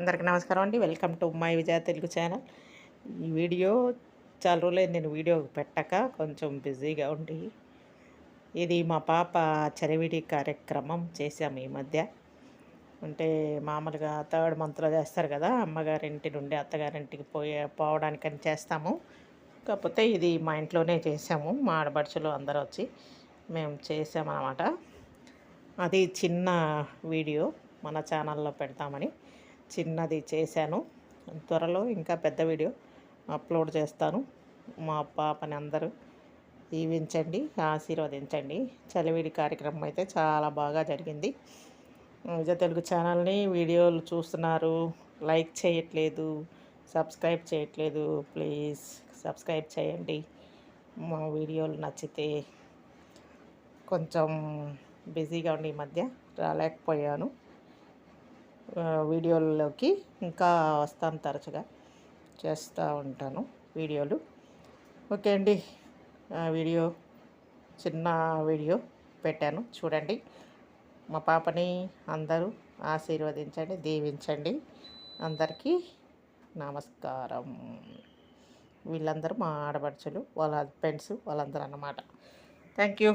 అందరికి నమస్కారం అండి. Welcome to my Vijaya Telugu channel. ఈ వీడియో చాలా రోజులైంది నేను వీడియో పెట్టక కొంచెం బిజీగా ఉండి. ఇది మా పాప చరివిడి కార్యక్రమం చేసాము ఈ మధ్య. అంటే మామూలుగా థర్డ్ మంత్లో చేస్తారు కదా అమ్మగారింటి నుండి అత్తగారింటికి పోయే పోవడానికని చేస్తాము. కాకపోతే ఇది మా ఇంట్లోనే చేసాము మా ఆడబడుచులు అందరూ వచ్చి మేము చేసామన్నమాట అది చిన్న వీడియో మన ఛానల్లో పెడతామని. చిన్నది చేశాను. త్వరలో ఇంకా పెద్ద వీడియో అప్లోడ్ చేస్తాను. మా పాపని అందరూ దీవించండి ఆశీర్వదించండి. చలివిడి కార్యక్రమం అయితే చాలా బాగా జరిగింది. విజయ తెలుగు ఛానల్ని వీడియోలు చూస్తున్నారు. లైక్ చేయట్లేదు సబ్స్క్రైబ్ చేయట్లేదు. ప్లీజ్ సబ్స్క్రైబ్ చేయండి. మా వీడియోలు నచ్చితే కొంచెం బిజీగా ఉండి ఈ మధ్య రాలేకపోయాను. వీడియోల్లోకి ఇంకా వస్తాను తరచుగా చేస్తూ ఉంటాను వీడియోలు. ఓకే అండి. వీడియో చిన్న వీడియో పెట్టాను. చూడండి. మా పాపని అందరూ ఆశీర్వదించండి దీవించండి. అందరికీ నమస్కారం. వీళ్ళందరూ మా ఆడపడుచులు వాళ్ళ హస్బెండ్స్ వాళ్ళందరూ అన్నమాట థ్యాంక్ యూ.